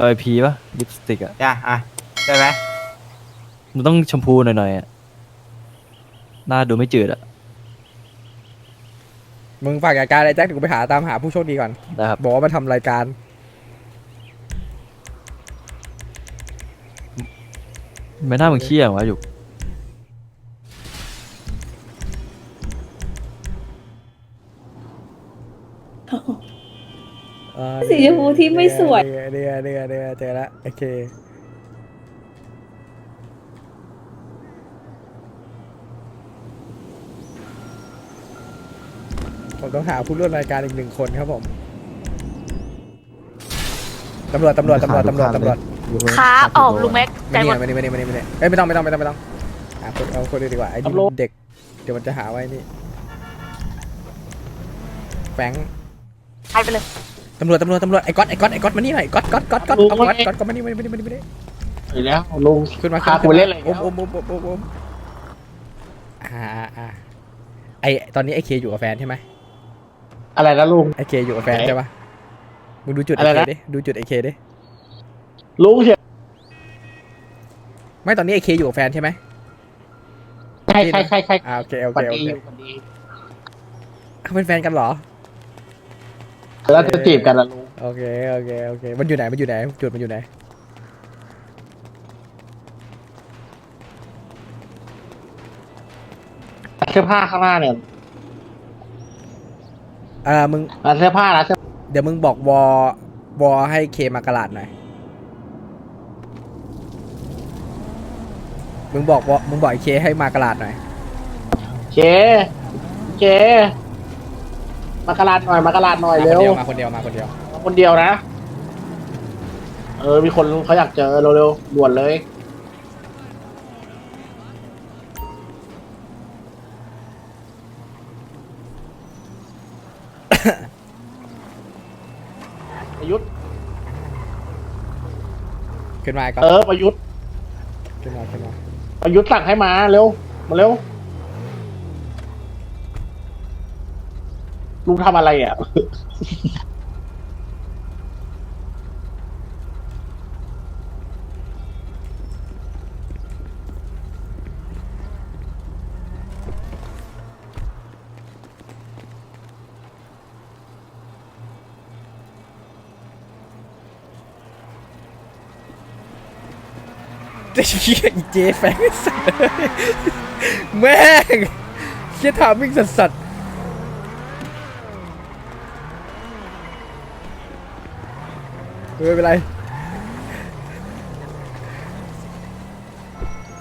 เออพีป่ะลิปสติกอะจ้ะอะได้ไหมมันต้องชมพูหน่อยๆอะหน้าดูไม่จืดอะมึงฝากรายการไอ้แจ็คเดี๋ยวกูไปหาตามหาผู้โชคดีก่อน นะครับ บอกว่ามาทำรายการ ไม่น่ามึงเขี้ยงวะอยู่ สีชมพูที่ไม่สวย เดี๋ยวเดี๋ยวเดี๋ยวเดี๋ยวเจอแล้วโอเค ผมต้องหาผู้ร่วมรายการอีกหนึ่งคนครับผมตำรวจตำรวจตำรวจตำรวจตำรวจครับออกลุงแม็กใจไม่หมเนี่ดยไม่เนี่ยไม่เนี่ยไม่เนี่ยไม่เนี่ยเอ้ยไม่ต้องไม่ต้องไม่ต้องไม่ต้องหาคนเอาคนอื่นดีกว่าไอ้นี่ตำรวจเด็ก เดี๋ยวมันจะหาไว้นี่แฟรงค์ไปไปเลย ตำรวจตำรวจตำรวจไอ้ก๊อตไอ้ก๊อตไอ้ก๊อตมานี่หน่อยก๊อตก๊อตก๊อตก๊อตเอาก๊อตก๊อตก๊อตมานี่มานี่มานี่มานี่มานี่เห็นแล้วลุงขึ้นมาพากูไปเล่นอะไรออีกมแล้วอมอมอมอมอมอ่าอ่าอ่าไอตอนนี้ไอเคอยู่กับแฟนใช่ไหมอะไรนะลุงไอเคอยู่กับแฟนใช่ปะมึงดูจุดไออะไรเคนะดิดูจุดไอเคดิลุงเฉยไม่ตอนนี้ไอเคอยู่กับแฟนใช่ไหมใครใครใครใครอ่าโอเคโอปัเคนโอดีเคอยู่ปันดีเขาเป็นแฟนกันเหรอ แล้วจะจีบกันละลุงโอเคโอเคโอเคมันอยู่ไหนมันอยู่ไหนจุดมันอยู่ไหนเสื้อผ้าข้างหน้าเนี่ยเออมึงร้านเสื้อผ้าร้านเสื้อเดี๋ยวมึงบอกวอวอให้เคมากระลาดหน่อยมึงบอกวอมึงบอกไอเคให้มากระลาดหน่อย เจเจ มากระลาดหน่อยมากระลาดหน่อยมาเร็คนวเดียวมาคนเดียวมาคนเดียวมาคนเดียวนะ เออ มีคนเขาอยากเจอเร็วๆด่วนเลยประยุทธ์ขึ้นมาไอ้ก๊อตเออประยุทธ์ขึ้นมาขึ้นมาประยุทธ์สั่งให้มาเร็วมาเร็ว ลุงทำอะไรอะเชี่ยอีเจแฟงสัตว์แม่งเชี่ยทามิ่งสัสสัสๆ ไม่เป็นไร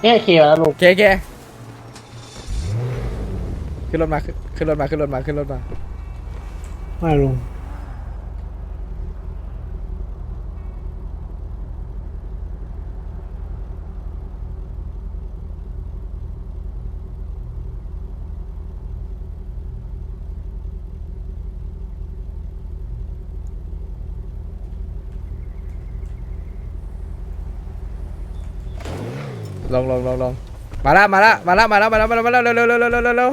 เอ๊ะเคลียร์แล้วลุงโอเคโอเคขึ้นรถมาขึ้นขึ้นรถมาขึ้นรถมาขึ้นรถมา ไม่ลุง ลงลงลงลงมาแล้วมาแล้วมาแล้วมาแล้วมาแล้วมาแล้วมาแล้วเร็วเร็วเร็วเร็วเร็วเร็วเร็ว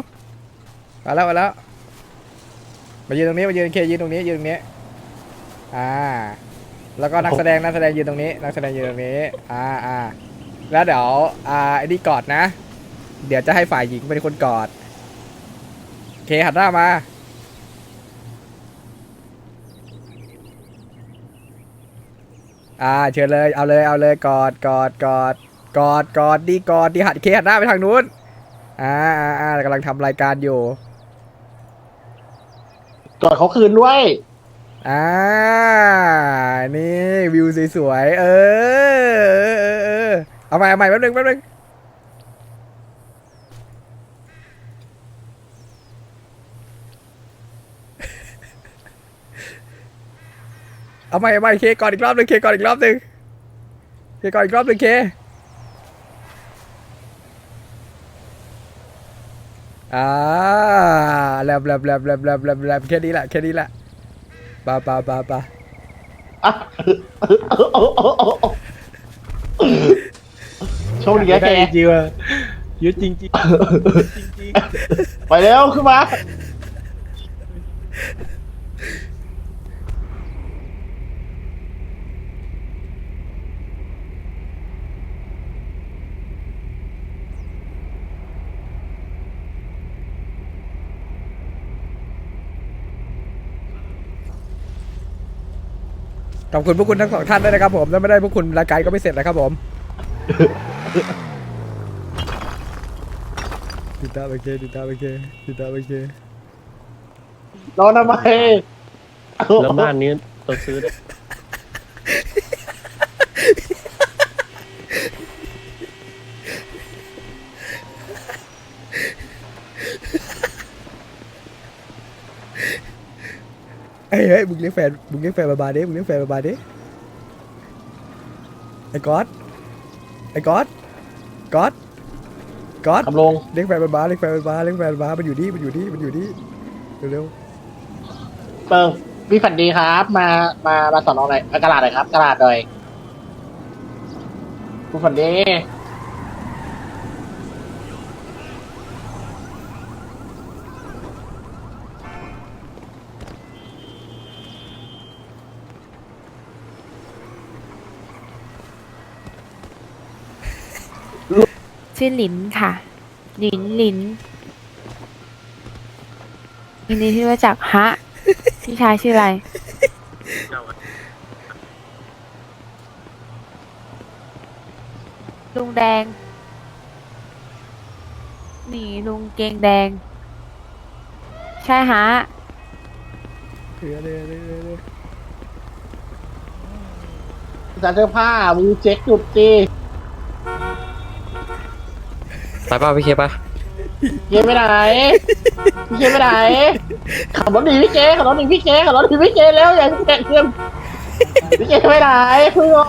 มาแล้วมาแล้วมายืนตรงนี้มายืนเคยืนตรงนี้ยืนตรงนี้อ่า แล้วก็นักแสดงนักแสดงยืนตรงนี้ นักแสดงยืนตรงนี้อ่าอ่าแล้วเดี๋ยวอ่าไอ้นี่กอดนะ เดี๋ยวจะให้ฝ่ายหญิงเป็นคนกอดเคหันหน้ามาอ่าเชิญเลยเอาเลยเอาเลยกอดกอดกอด กอดกอดดีกอดดีหัดเคหันหน้าไปทางนู้นอ่าอ่าอ่ากำลังทำรายการอยู่กอดเขาคืนด้วย อ่านี่วิวสวยๆเออเออเออเออเอาใหม่เอาใหม่แป๊บนึงแป๊บนึงเอาใหม่เอาใหม่เคก่อนอีกรอบหนึงเคก่อนอีกรอบหนึงเคก่อนอีกรอบหนึงเค อ่าแลบแลบแลบแลบแลบแลบแลบแค่นี้แหละแค่นี้แหละปาปาปาปาอะโชคดีนะแกจริงว่ะยุดจริงจริงไปเร็วขึ้นมา ขอบคุณพวกคุณทั้งสองท่านด้วยนะครับผมถ้าไม่ได้พวกคุณรายการก็ไม่เสร็จนะครับผมติดตามไปเคติดตามไปเคติดตามไปเคร้อนทำไมแล้วบ้านนี้ต้องซื้อ ฮ้ยเฮ้ยมึงเลี้ยงแฟนมึงเลี้ยงแฟนมาบาดิมึงเลี้ยงแฟนมาบาดิไอ้ก๊อตไอ้ก๊อตก๊อตก๊อตคำลงเลี้ยงแฟนมาบาเลี้ยงแฟนมาบาเลี้ยงแฟนมาบามันอยู่นี่มันอยู่นี่มันอยู่นี่เร็วเปิงพี่ฝันดีครับ มามามาสอนอหน่อยเอากระดาษหน่อยครับกระดาษหน่อยพี่ฝันดี ชื่อหลินค่ะหลินหลินยินดีที่รู้จักฮะ พี่ชายชื่ออะไร ลุงแดง นี่ลุงเกงแดง ใช่ฮะๆเร็วเร็วเร็วเร็วเร็วจานเสื้อผ้ามึงเช็คจุดจี ไปป่ะพี่เคป่ะเคไปไหนพี่เกไปไหนขับรถหนีพี่เจขับรถหนีพี่เจขับรถหนีพี่เจแล้วอย่าแข่เพื่อนพี่เจไปไหนเพื่อน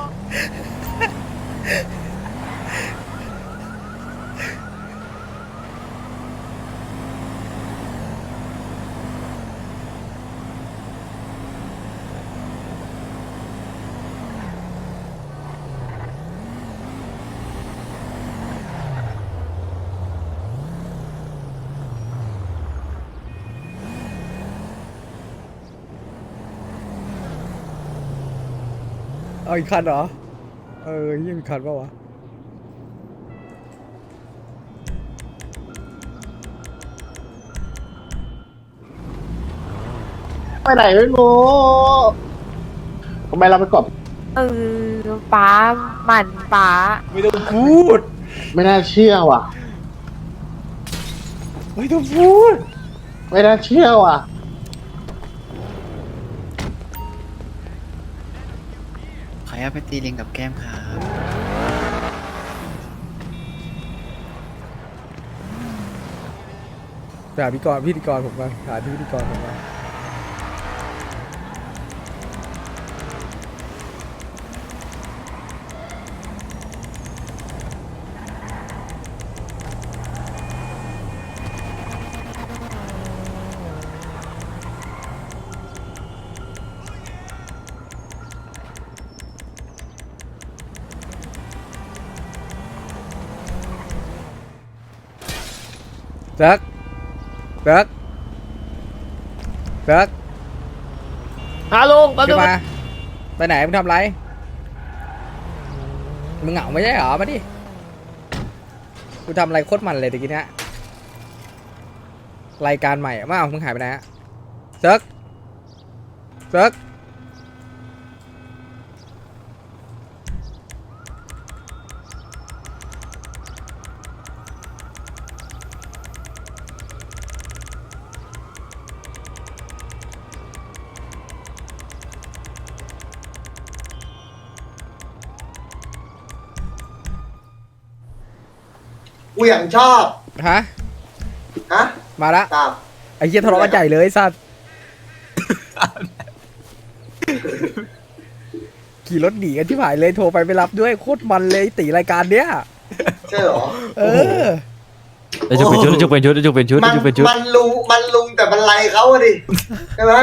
เอาอีกคันเหรอ เออยี่มีคันปะวะ ไปไหนไม่รู้ทำไมเราไปกดเออป้าหมันป้าไม่ต้องพูด ไม่น่าเชื่อว่ะ ไม่ต้องพูด ไม่น่าเชื่อว่ะ ออนุญาตไปตีลิงกับแก้มครับไปหาพิธีกรพิธีกรผมมาหาที่พิธีกรผมมา เซิร์กเซิร์กเซิร์กฮัลโหลแป๊บนึขึ้งนมาไปไหนมึงทำไรมึงเหงาไม่ใช่เหรอมาดิกูทำอะไรโคตรมันเลยตะกี้เนี้ยรายการใหม่อะมาเอามึงหายไปไหนฮะเซิร์กเซิร์ก กูอย่างชอบ ฮะ ฮะมาละ ตามไอ้เหี้ยทะเลาะกันใหญ่เลยไอ้สัตว์ ขี่รถหนีกันที่ผายเลยโทรไปไม่รับด้วยโคตรมันเลยตีรายการเนี้ย ใช่เหรอ เออไอ้จุกเป็นชุดไอ้จุกเป็นชุดไอ้จุกเป็นชุดมัไอ้จุกเป็นชุด มันลุงมันลุงแต่มันไล่เขาอะดิ ใช่ไหม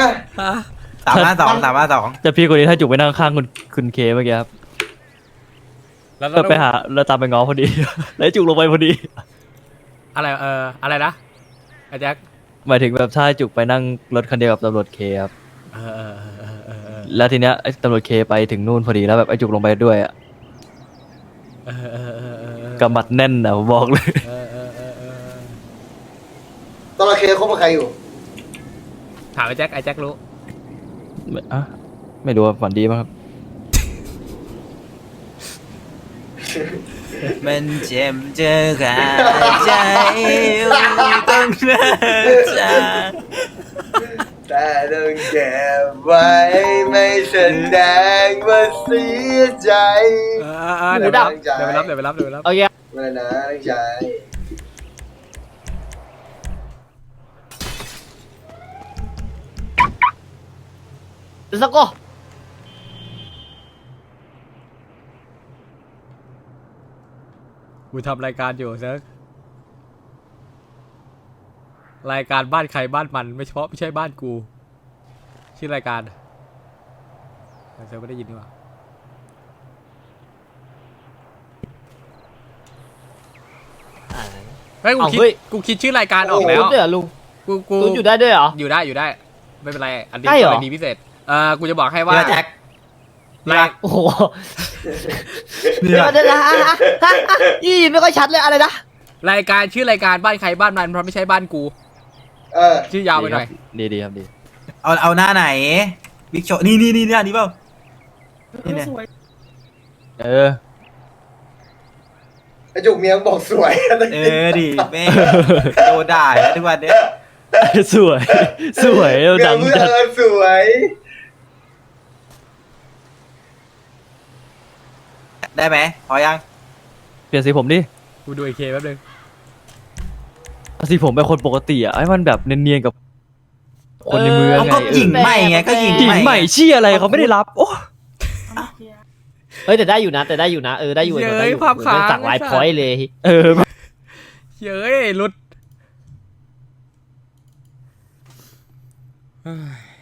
สามห้าสองสามห้าสองแต่พี่คนนี้ถ้าจุกไปนั่งข้างคุณคุณเคเมื่อกี้ครับ แล้วก็ไปหาแล้วตามไปง้อพอดี แล้วไอ้จุกลงไปพอดี อะไรเอออะไรนะไอ้แจ็คหมายถึงแบบถ้าไอ้จุกไปนั่งรถคันเดียวกับตำรวจเคครับเออเออเออเออเออเออแล้วทีเนี้ยไอ้ตำรวจเคไปถึงนู่นพอดีแล้วแบบไอ้จุกลงไปด้วยอะเออเออเออเออกำมัดแน่นอะผมบอกเลย เออเออเออเออตอนเราเคคบกับใครอยู่ถามไอ้แจ็คไอ้แจ็ครู้อะไม่รู้ว่าฝันดีมั้งครับ มันเจ็บเจอขาใจต้องเลิกจากแต่ต้องเก็บไว้ไม่แสดงว่าเสียใจออเออเดี๋ยวไปรับเดี๋ยวไปรับเดี๋ยวไปรับเดี๋ยวไปรับโอเคไม่นะตั้งใจสักก็ กูทำรายการอยู่เซิร์กรายการบ้านใครบ้านมันไม่เฉพาะไม่ใช่บ้านกู ชื่อรายการเซิร์กไม่ได้ยินดีกว่าเฮ้ยกูเอาคิดเฮ้ย กูคิดชื่อรายการออกแล้วรู้ด้วยเหรอลุงกูกูรู้อยู่ได้ด้วยเหรอ อยู่ได้อยู่ได้ ไม่เป็นไร อันนี้ได้เหรอ กรณีพิเศษเอ่อกูจะบอกให้ว่าเรือแจ็ค รายโอ้โหเรือเดี๋ยวเดี๋ยวนะฮะฮะฮะยี่ไม่ค่อยชัดเลยอะไรนะรายการชื่อรายการบ้านใครบ้านมันเพราะไม่ใช่บ้านกู เออชื่อยาวไปหน่อยดีดีครับดีเอาเอาหน้าไหนบิ๊กโชนี่นี่นี่หน้านี้เปล่านี่เนี่ยเออไอจุกเมียงบอกสวยเออดิแม่งโดนด่าแล้วทุกวันเนี้ยสวย สวยดังเมียจัดเออสวย ได้ไหมพอยังเปลี่ยนสีผมดิกูดูไอเคแป๊บนึงเอาสีผมเป็นคนปกติอะให้มันแบบเนียนๆกับ คนในเมืองเอาไงก็หญิงใหม่ไงก็หญิงหญิงใหม่ชี้อะไรเขาไม่ได้รับโอ้เฮ้ยแต่ได้อยู่นะ แต่ได้อยู่นะเออได้อยู่เย้ยได้อยู่ภาพค้างเป็นสักลายพอยต์เลย เออเย้ยหลุดเฮ้ย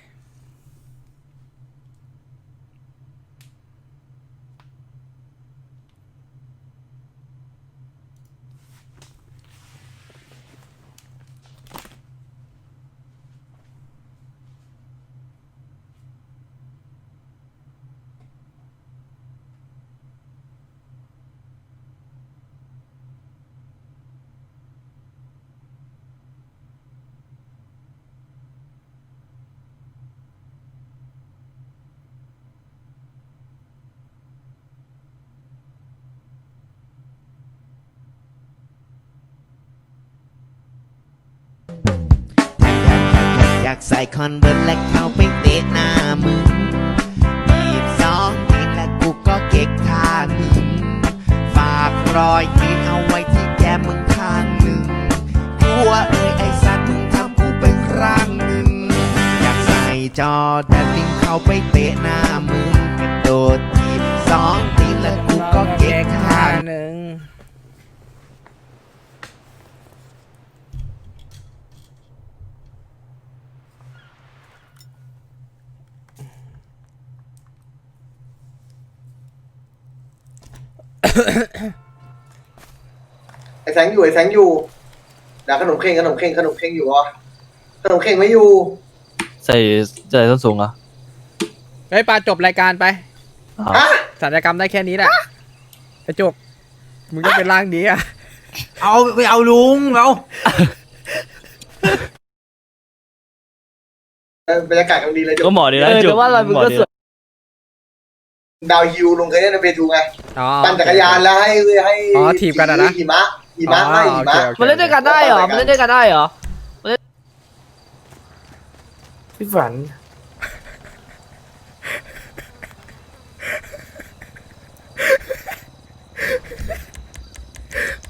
อยากใส่คอนเวิร์ตและเข้าไปเตะหน้ามึงยีบสองทีและกูก็เก๊กท่าหนึ่งฝากรอยตีนเอาไว้ที่แก้มมึงข้างหนึ่งกลัวเอ้ยไอ้สัตว์มึงทำกูไปครั้งหนึ่งอยากใส่จอแต่ลิงเข้าไปเตะหน้ามึงกระโดดทีบสองทีและกูก็เก๊กท่าหนึ่ง ไอแสงอยู่ไอแสงอยู่ด่าขนมเค้งขนมเค้งขนมเค้งอยู่เหรอขนมเค้งไม่อยู่ ใส่ใส่ส้นสูงเหรอะเฮ้ยปาจบรายการไปฮะ สัญญกรรมได้แค่นี้แหละไอ้จุกมึงก็เป็นร่างนี้อะ เอาไปเอาลุงเอา เออบรรยากาศกำลังดีเลยจุก็กเหมาะดีเอนะอจุ๊แต่ว่าเรามึงก็สวย ดาวฮิวลงเคยเล่นในเฟซบุ๊กไงอ๋อ ปั่นจักรยานแล้วให้ให้อ๋อถีบกันอะนะ หิมะหิมะไม่หิมะอ๋อโอคโอคมันเล่นด้วยกันได้เหรอ มันเล่นด้วยกันได้เหรอ พี่ฝัน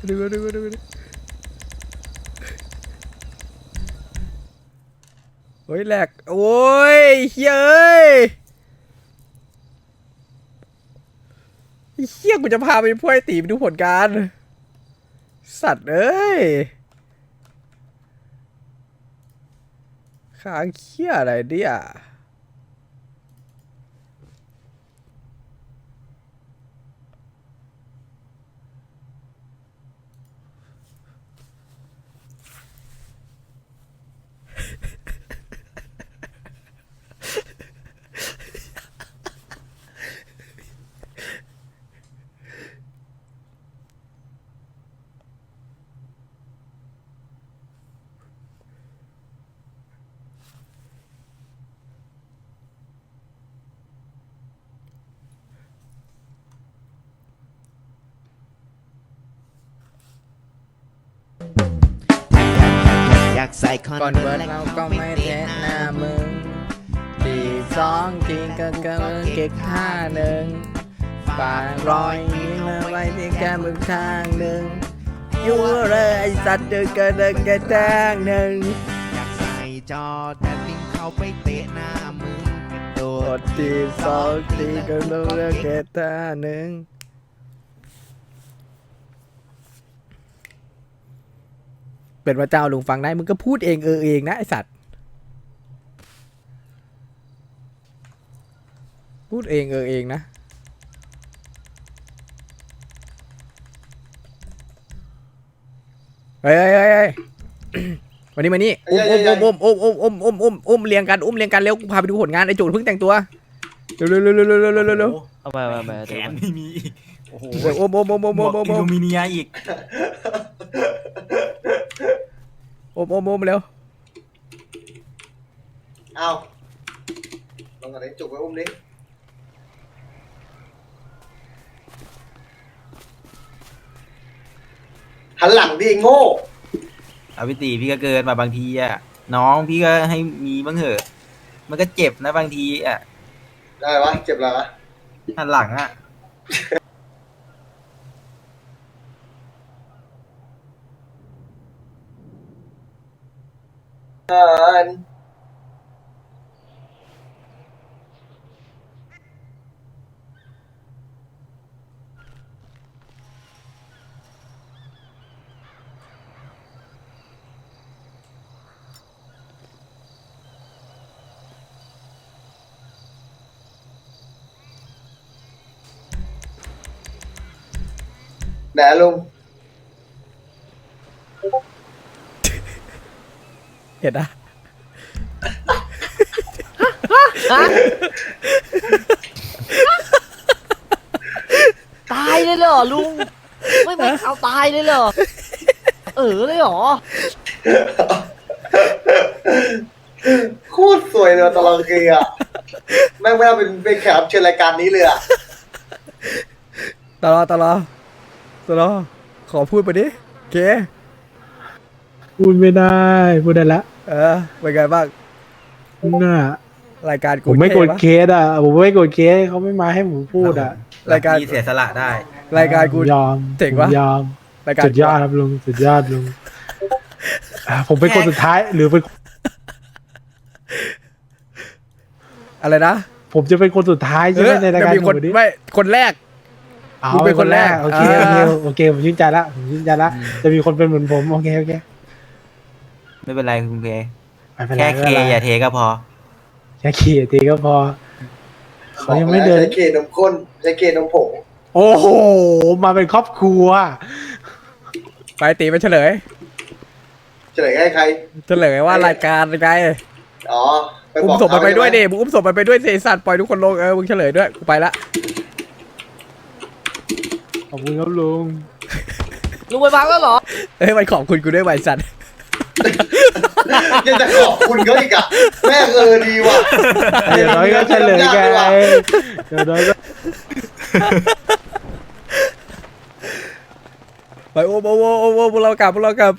ดูดูดูดูโอ้ยแหลกโอ้ยเฮ้ยเอ้ย ไอ้เฮียกูจะพาไปพ่วยตีไปดูผลการ สัตว์เอ้ยค้างเคี้ยอะไรเนี่ยากใส่คอนก่อนเวิร์ตดเราก็ไม่เทหน้ามึงงทีสองทีก็ก็เก็กท่าหนึ่งฝากรอยยิ้มเอาไว้ที่แก้มมึงข้างหนึ่งยั่วเลยไอสัตว์เดินกระเดินกระแทงหนึ่งอยากใส่จอแต่ลิงเข้าไปเตะหน้ามึงกระโดดทีสองทีก็ต้องเลือกแค่ท่าหนึ่ง เป็นพระเจ้าลุงฟังได้มึงก็พูดเองเออเองนะไอสัตว์พูดเองเออเองนะเฮ้ยเฮ้ยเฮ้ยวันนี้มานี่อุ้มอุ้มอุ้มอุ้มอุ้มอุ้มอุ้มอุ้มอุ้มเรียงกันอุ้มเรียงกันเร็วกูพาไปดูผลงานไอจูนเพิ่งแต่งตัวเร็วเร็วเร็วเร็วเร็วเร็วเร็วเร็วเอามามามาแขเดี๋ยวนไม่มีอีกโอ้โหเดี๋ยวอุ้มอุ้มอุ้มอุ้มหมอุ้วมกอุ้มอิอุ้ลูมมิเนียอีก อุ้มอุ้มอุ้มเร็วเอาลงกันเลยจุกไว้อุ้มดิหันหลังดิไอ้โง่ เอาพี่ตีพี่ก็เกินมาบางทีอะ น้องพี่ก็ให้มีบ้างเหอะ มันก็เจ็บนะบางทีอะได้วะเจ็บอะไรวะหันหลังอะ anh đã luôn. เห็นนะตายเลยเหรอลุง ไม่ไม่เอาตายเลยเหรอ เออเลยเหรอ โคตรสวยเลยตลอดเกียร์แม่งไม่เอาเป็นเป็นแขกรับเชิญรายการนี้เลยอะตลอดตลอดตลอดขอพูดไปดิ เค พูดไม่ได้ พูดได้ละ เออเป็นไงบ้างน่ารายการกูผมไม่กดท่ปะเคสอะ ผมไม่กดเคสเขาไม่มาให้ผมพูดอะ รายการพี่เสียสละได้ รายการกูผมยอมเจ๋งผมวะยอมรายการสุดยอดครับลุงสุดยอดลุงอะผมเป็นคนสุดท้ายหรือเป็นอะไรนะผมจะเป็นคนสุดท้ายใช่ไหมในรายการจะมีคนหนูนี้ไม่คนแรกอ๋อมึงเป็นคนแรกโอเคโอเคอ่าโอเคผมชื่นใจละผมชื่นใจละอืมจะมีคนเป็นเหมือนผมโอเคโอเค ไม่เป็นไรคุณเค ไม่เป็นไรแค่เคไม่ป็นไรอย่าเทก็พอ แค่ขี่ตีก็พอ เขายังไม่เดิน ใช้เคนมข้นใช้เคนมผงโอ้โห มาเป็นครอบครัว ไปตีไปเฉลย เฉลยให้ใคร เฉลยว่ารายการไงอ๋อไปอุ้บมอกศพมันไปด้วยเขาดิใช่หมึงอุ้มศพมันไปด้วยเสียสัตว์ปล่อยทุกคนลงเออมึงเฉลยด้วยกูไปละขอบคุณครับลุงลุงไปพักแล้วเหรอเอ้ยมันขอบคุณกูด้วยไวะไอ้สัตว์ ยังจะขอบคุณเขาอีกอะแม่งเออดีว่ะเดี๋ยวน้อยก็เฉลยไงเดี๋ยวน้อยก็ไปโอ้โอ้โอ้โอ้โอ้พวกเรากลับพวกเรากลับ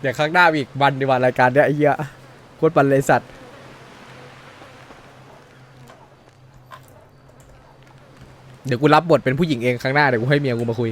เดี๋ยวข้างหน้ามีอีกวันดีกว่ารายการเนี้ยไอ้เหี้ยโคตรบันเลยสัตว์ เดี๋ยวกูรับบทเป็นผู้หญิงเองข้างหน้าเดี๋ยวกูให้เมียกูมาคุย